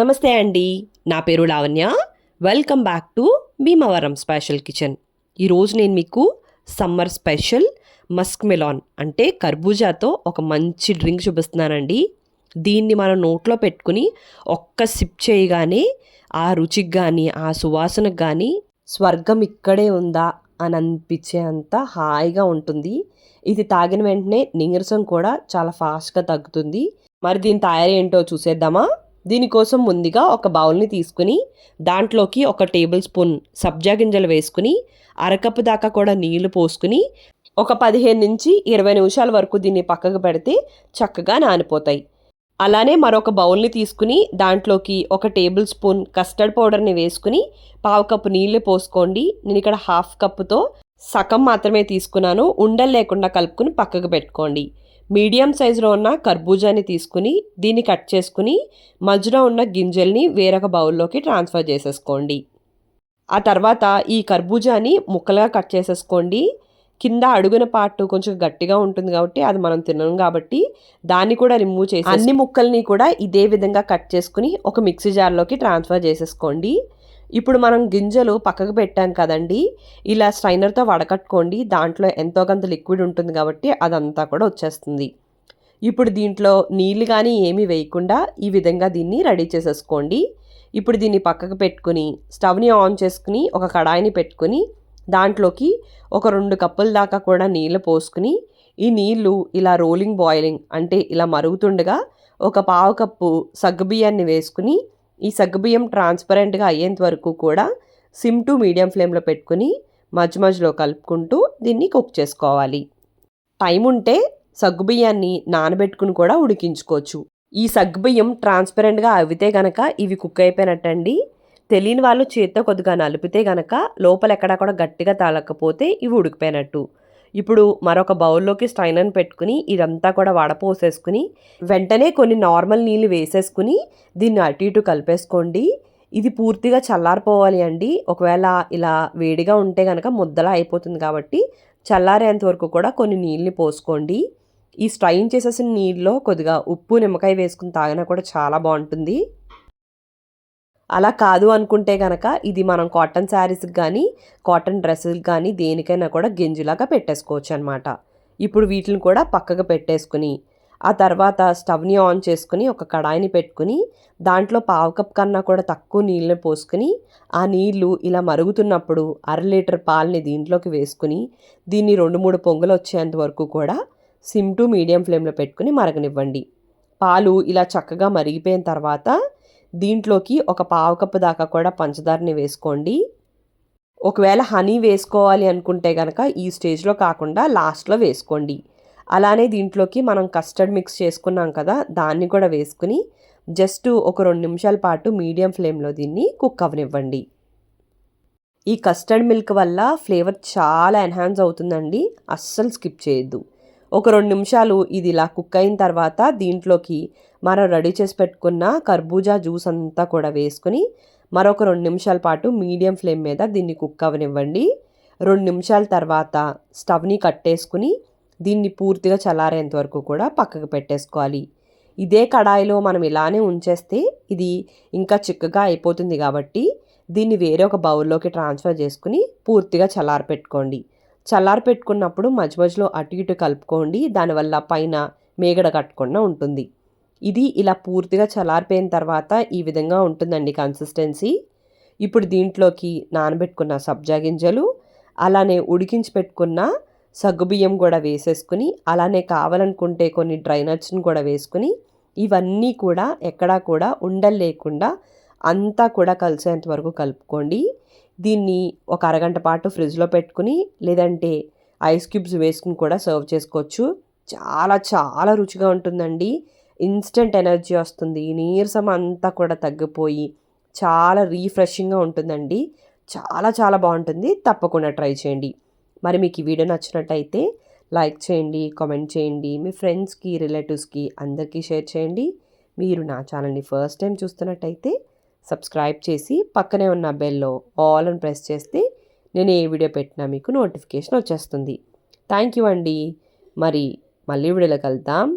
నమస్తే అండి. నా పేరు Lavanya. Welcome back to Bhimavaram special kitchen ఈరోజు నేను మీకు సమ్మర్ స్పెషల్ మస్క్ మెలాన్ అంటే కర్బూజాతో ఒక మంచి డ్రింక్ చూపిస్తున్నానండి. దీన్ని మనం నోట్లో పెట్టుకుని ఒక్క సిప్ చేయగానే ఆ రుచికి కానీ ఆ సువాసనకు కానీ స్వర్గం ఇక్కడే ఉందా అని అనిపించే అంత హాయిగా ఉంటుంది. ఇది తాగిన వెంటనే నీరసం కూడా చాలా ఫాస్ట్గా తగ్గుతుంది. మరి దీని తయారీ ఏంటో చూసేద్దామా? దీనికోసం ముందుగా ఒక బౌల్ని తీసుకుని దాంట్లోకి ఒక టేబుల్ స్పూన్ సబ్జా గింజలు వేసుకుని అరకప్పు దాకా కూడా నీళ్ళు పోసుకుని ఒక పదిహేను నుంచి ఇరవై నిమిషాల వరకు దీన్ని పక్కకు పెడితే చక్కగా నానిపోతాయి. అలానే మరొక బౌల్ని తీసుకుని దాంట్లోకి ఒక టేబుల్ స్పూన్ కస్టర్డ్ పౌడర్ని వేసుకుని పావు కప్పు నీళ్ళు పోసుకోండి. నేను ఇక్కడ హాఫ్ కప్పుతో సగం మాత్రమే తీసుకున్నాను. ఉండలు లేకుండా కలుపుకుని పక్కకు పెట్టుకోండి. మీడియం సైజులో ఉన్న కర్బూజాని తీసుకుని దీన్ని కట్ చేసుకుని మధ్యలో ఉన్న గింజల్ని వేరొక బౌల్లోకి ట్రాన్స్ఫర్ చేసేసుకోండి. ఆ తర్వాత ఈ కర్బూజాని ముక్కలుగా కట్ చేసేసుకోండి. కింద అడుగున పార్ట్ కొంచెం గట్టిగా ఉంటుంది కాబట్టి అది మనం తినడం కాబట్టి దాన్ని కూడా రిమూవ్ చేసి అన్ని ముక్కల్ని కూడా ఇదే విధంగా కట్ చేసుకుని ఒక మిక్సీ జార్లోకి ట్రాన్స్ఫర్ చేసేసుకోండి. ఇప్పుడు మనం గింజలు పక్కకు పెట్టాం కదండి ఇలా స్ట్రైనర్తో వడకట్టుకోండి దాంట్లో ఎంతో కొంత లిక్విడ్ ఉంటుంది కాబట్టి అదంతా కూడా వచ్చేస్తుంది. ఇప్పుడు దీంట్లో నీళ్ళు కానీ ఏమీ వేయకుండా ఈ విధంగా దీన్ని రెడీ చేసేసుకోండి. ఇప్పుడు దీన్ని పక్కకు పెట్టుకుని స్టవ్ని ఆన్ చేసుకుని ఒక కడాయిని పెట్టుకుని దాంట్లోకి ఒక రెండు కప్పుల దాకా కూడా నీళ్ళు పోసుకుని ఈ నీళ్ళు ఇలా రోలింగ్ బాయిలింగ్ అంటే ఇలా మరుగుతుండగా ఒక పావు కప్పు సగ్గుబియ్యాన్ని వేసుకుని ఈ సగ్గుబియ్యం ట్రాన్స్పరెంట్గా అయ్యేంత వరకు కూడా సిమ్ టు మీడియం ఫ్లేమ్లో పెట్టుకుని మధ్య మధ్యలో కలుపుకుంటూ దీన్ని కుక్ చేసుకోవాలి. టైం ఉంటే సగ్గుబియ్యాన్ని నానబెట్టుకుని కూడా ఉడికించుకోవచ్చు. ఈ సగ్గుబియ్యం ట్రాన్స్పరెంట్గా అవితే గనక ఇవి కుక్ అయిపోయినట్టండి. తెలియని వాళ్ళు చేత్తో కొద్దిగా నలిపితే గనక లోపల ఎక్కడా కూడా గట్టిగా తాళకపోతే ఇవి ఉడికిపోయినట్టు. ఇప్పుడు మరొక బౌల్లోకి స్టైనర్ని పెట్టుకుని ఇదంతా కూడా వడపోసేసుకుని వెంటనే కొన్ని నార్మల్ నీళ్ళు వేసేసుకుని దీన్ని అటు ఇటు కలిపేసుకోండి. ఇది పూర్తిగా చల్లారిపోవాలి అండి. ఒకవేళ ఇలా వేడిగా ఉంటే కనుక ముద్దలా అయిపోతుంది కాబట్టి చల్లారేంత వరకు కూడా కొన్ని నీళ్ళని పోసుకోండి. ఈ స్ట్రైన్ చేసేసిన నీళ్ళలో కొద్దిగా ఉప్పు నిమ్మకాయ వేసుకుని తాగినా కూడా చాలా బాగుంటుంది. అలా కాదు అనుకుంటే కనుక ఇది మనం కాటన్ శారీస్కి కానీ కాటన్ డ్రెస్సులకు కానీ దేనికైనా కూడా గింజులాగా పెట్టేసుకోవచ్చు అనమాట ఇప్పుడు వీటిని కూడా పక్కకు పెట్టేసుకుని ఆ తర్వాత స్టవ్ని ఆన్ చేసుకుని ఒక కడాయిని పెట్టుకుని దాంట్లో పావు కప్ కన్నా కూడా తక్కువ నీళ్ళని పోసుకుని ఆ నీళ్ళు ఇలా మరుగుతున్నప్పుడు అర లీటర్ పాలని దీంట్లోకి వేసుకుని దీన్ని రెండు మూడు పొంగులు వచ్చేంత వరకు కూడా సిమ్ టు మీడియం ఫ్లేమ్లో పెట్టుకుని మరగనివ్వండి. పాలు ఇలా చక్కగా మరిగిపోయిన తర్వాత దీంట్లోకి ఒక పావు కప్పు దాకా కూడా పంచదారని వేసుకోండి. ఒకవేళ హనీ వేసుకోవాలి అనుకుంటే కనుక ఈ స్టేజ్లో కాకుండా లాస్ట్లో వేసుకోండి. అలానే దీంట్లోకి మనం కస్టర్డ్ మిక్స్ చేసుకున్నాం కదా దాన్ని కూడా వేసుకుని జస్ట్ ఒక రెండు నిమిషాల పాటు మీడియం ఫ్లేమ్లో దీన్ని కుక్ అవనివ్వండి. ఈ కస్టర్డ్ మిల్క్ వల్ల ఫ్లేవర్ చాలా ఎన్హాన్స్ అవుతుందండి. అస్సలు స్కిప్ చేయొద్దు. ఒక రెండు నిమిషాలు ఇది ఇలా కుక్ అయిన తర్వాత దీంట్లోకి మనం రెడీ చేసి పెట్టుకున్న కర్బూజా జ్యూస్ అంతా కూడా వేసుకుని మరొక రెండు నిమిషాల పాటు మీడియం ఫ్లేమ్ మీద దీన్ని కుక్ అవనివ్వండి. రెండు నిమిషాల తర్వాత స్టవ్ని కట్టేసుకుని దీన్ని పూర్తిగా చల్లారేంత వరకు కూడా పక్కకు పెట్టేసుకోవాలి. ఇదే కడాయిలో మనం ఇలానే ఉంచేస్తే ఇది ఇంకా చిక్కగా అయిపోతుంది కాబట్టి దీన్ని వేరే ఒక బౌల్లోకి ట్రాన్స్ఫర్ చేసుకుని పూర్తిగా చల్లారి పెట్టుకోండి చల్లారి పెట్టుకున్నప్పుడు మధ్య మధ్యలో అటు ఇటు కలుపుకోండి దానివల్ల పైన మేగడ కట్టకుండా ఉంటుంది. ఇది ఇలా పూర్తిగా చల్లారిపోయిన తర్వాత ఈ విధంగా ఉంటుందండి కన్సిస్టెన్సీ ఇప్పుడు దీంట్లోకి నానబెట్టుకున్న సబ్జా గింజలు అలానే ఉడికించి పెట్టుకున్న సగ్గుబియ్యం కూడా వేసేసుకుని అలానే కావాలనుకుంటే కొన్ని డ్రై నట్స్ని కూడా వేసుకుని ఇవన్నీ కూడా ఎక్కడా కూడా ఉండలు లేకుండా అంతా కూడా కలిసేంత వరకు కలుపుకోండి. దీన్ని ఒక అరగంట పాటు ఫ్రిడ్జ్లో పెట్టుకుని లేదంటే ఐస్ క్యూబ్స్ వేసుకుని కూడా సర్వ్ చేసుకోవచ్చు. చాలా చాలా రుచిగా ఉంటుందండి. ఇన్స్టెంట్ ఎనర్జీ వస్తుంది. నీరసం అంతా కూడా తగ్గిపోయి చాలా రీఫ్రెషింగ్గా ఉంటుందండి. చాలా చాలా బాగుంటుంది. తప్పకుండా ట్రై చేయండి. మరి మీకు ఈ వీడియో నచ్చినట్టయితే లైక్ చేయండి కామెంట్ చేయండి. మీ ఫ్రెండ్స్కి రిలేటివ్స్కి అందరికీ షేర్ చేయండి. మీరు నా ఛానల్ని ఫస్ట్ టైం చూస్తున్నట్టయితే సబ్స్క్రైబ్ చేసి పక్కనే ఉన్న బెల్లో ఆల్ అని ప్రెస్ చేస్తే నేను ఏ వీడియో పెట్టినా మీకు నోటిఫికేషన్ వచ్చేస్తుంది. థ్యాంక్ యూ అండి. మరి మళ్ళీ వీడియోలో కలుద్దాం.